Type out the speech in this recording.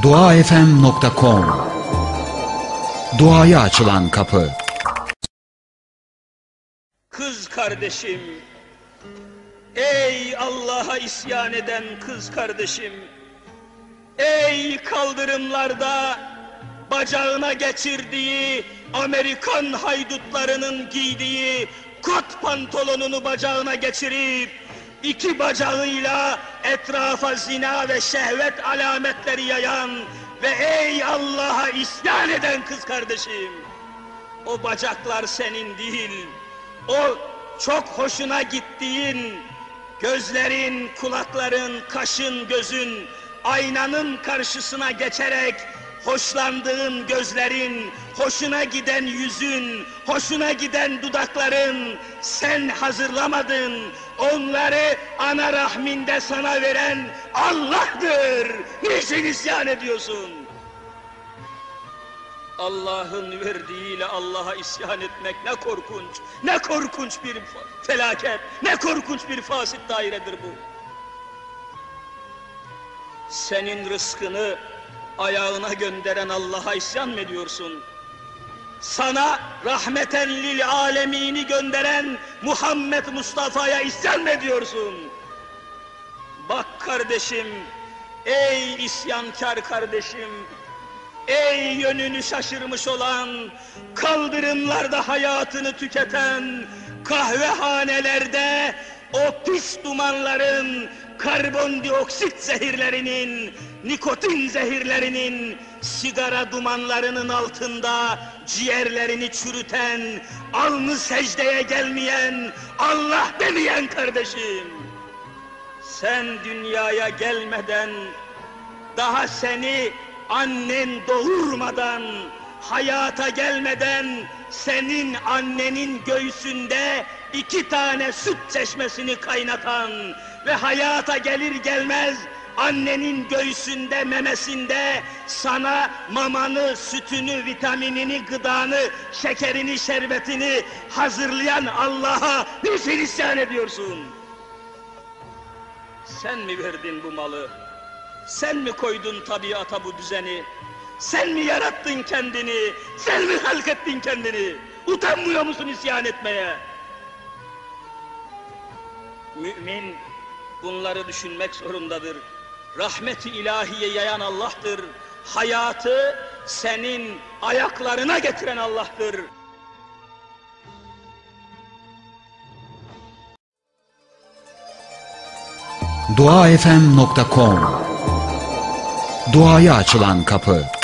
duafm.com Duaya açılan kapı. Kız kardeşim, ey Allah'a isyan eden kız kardeşim, ey kaldırımlarda bacağına geçirdiği Amerikan haydutlarının giydiği kot pantolonunu bacağına geçirip iki bacağıyla etrafa zina ve şehvet alametleri yayan ve ey Allah'a isyan eden kız kardeşim, o bacaklar senin değil, o çok hoşuna gittiğin gözlerin, kulakların, kaşın, gözün aynanın karşısına geçerek hoşlandığın gözlerin, hoşuna giden yüzün, hoşuna giden dudakların sen hazırlamadın. Onları ana rahminde sana veren Allah'tır. Niçin isyan ediyorsun? Allah'ın verdiğiyle Allah'a isyan etmek ne korkunç, ne korkunç bir felaket, ne korkunç bir fasit dairedir bu. Senin rızkını ayağına gönderen Allah'a isyan mı ediyorsun? Sana rahmeten lil alemini gönderen Muhammed Mustafa'ya isyan mı ediyorsun? Bak kardeşim, ey isyankar kardeşim, Ey yönünü şaşırmış olan, kaldırımlarda hayatını tüketen, kahvehanelerde o pis dumanların, karbondioksit zehirlerinin, nikotin zehirlerinin, sigara dumanlarının altında ciğerlerini çürüten, alnı secdeye gelmeyen, Allah demeyen kardeşim. Sen dünyaya gelmeden daha seni annen doğurmadan, hayata gelmeden senin annenin göğsünde iki tane süt çeşmesini kaynatan ve hayata gelir gelmez annenin göğsünde, memesinde sana mamanı, sütünü, vitaminini, gıdanı, şekerini, şerbetini hazırlayan Allah'a niçin isyan ediyorsun? Sen mi verdin bu malı? Sen mi koydun tabiata bu düzeni? Sen mi yarattın kendini? Sen mi halk ettin kendini? Utanmıyor musun isyan etmeye? Mümin bunları düşünmek zorundadır. Rahmeti ilahiye yayan Allah'tır. Hayatı senin ayaklarına getiren Allah'tır. duafm.com Duaya açılan kapı